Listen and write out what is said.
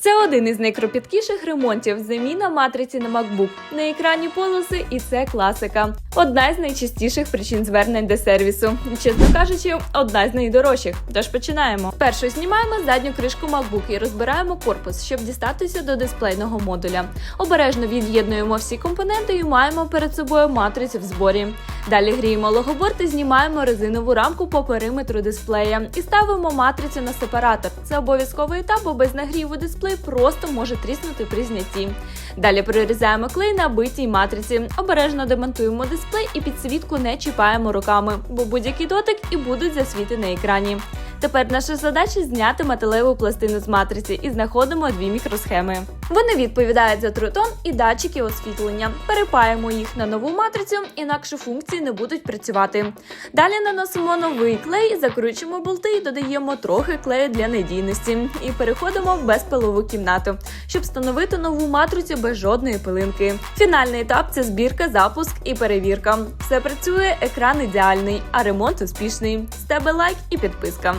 Це один із найкропіткіших ремонтів заміна матриці на MacBook. На екрані полоси, і це класика. Одна з найчастіших причин звернень до сервісу. Чесно кажучи, одна з найдорожчих. Тож починаємо. Першу знімаємо задню кришку MacBook і розбираємо корпус, щоб дістатися до дисплейного модуля. Обережно від'єднуємо всі компоненти і маємо перед собою матрицю в зборі. Далі гріємо логоборд і знімаємо резинову рамку по периметру дисплея і ставимо матрицю на сепаратор. Це обов'язковий етап, бо без нагріву дисплей просто може тріснути при знятті. Далі прорізаємо клей на битій матриці. Обережно демонтуємо дисплей і підсвітку не чіпаємо руками, бо будь-який дотик і будуть засвіти на екрані. Тепер наша задача зняти металеву пластину з матриці і знаходимо дві мікросхеми. Вони відповідають за трутон і датчики освітлення. Перепаємо їх на нову матрицю, інакше функції не будуть працювати. Далі наносимо новий клей, закручуємо болти і додаємо трохи клею для надійності. І переходимо в безпилову кімнату, щоб встановити нову матрицю без жодної пилинки. Фінальний етап це збірка, запуск і перевірка. Все працює, екран ідеальний, а ремонт успішний. З тебе лайк і підписка.